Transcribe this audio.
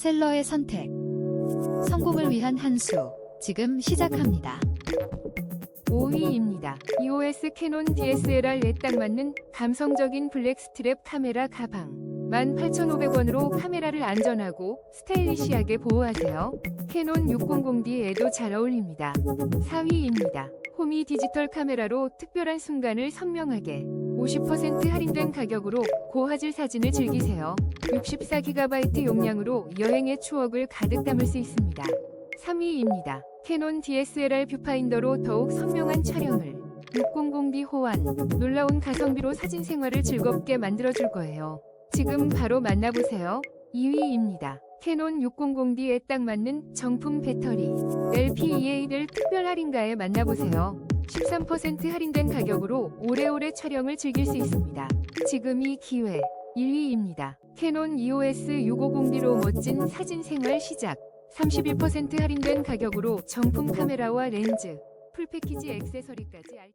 셀러의 선택. 성공을 위한 한 수. 지금 시작합니다. 5위입니다. EOS 캐논 DSLR에 딱 맞는 감성적인 블랙 스트랩 카메라 가방. 18,500원으로 카메라를 안전하고 스타일리시하게 보호하세요. 캐논 600D에도 잘 어울립니다. 4위입니다. 호미 디지털 카메라로 특별한 순간을 선명하게 50% 할인된 가격으로 고화질 사진을 즐기세요. 64GB 용량으로 여행의 추억을 가득 담을 수 있습니다. 3위입니다. 캐논 DSLR 뷰파인더로 더욱 선명한 촬영을 600D 호환 놀라운 가성비로 사진 생활을 즐겁게 만들어줄 거예요. 지금 바로 만나보세요. 2위입니다. 캐논 600D에 딱 맞는 정품 배터리 LPEA를 특별 할인가에 만나보세요. 13% 할인된 가격으로 오래오래 촬영을 즐길 수 있습니다. 지금이 기회 1위입니다. 캐논 EOS 650D로 멋진 사진 생활 시작 31% 할인된 가격으로 정품 카메라와 렌즈, 풀패키지 액세서리까지 알...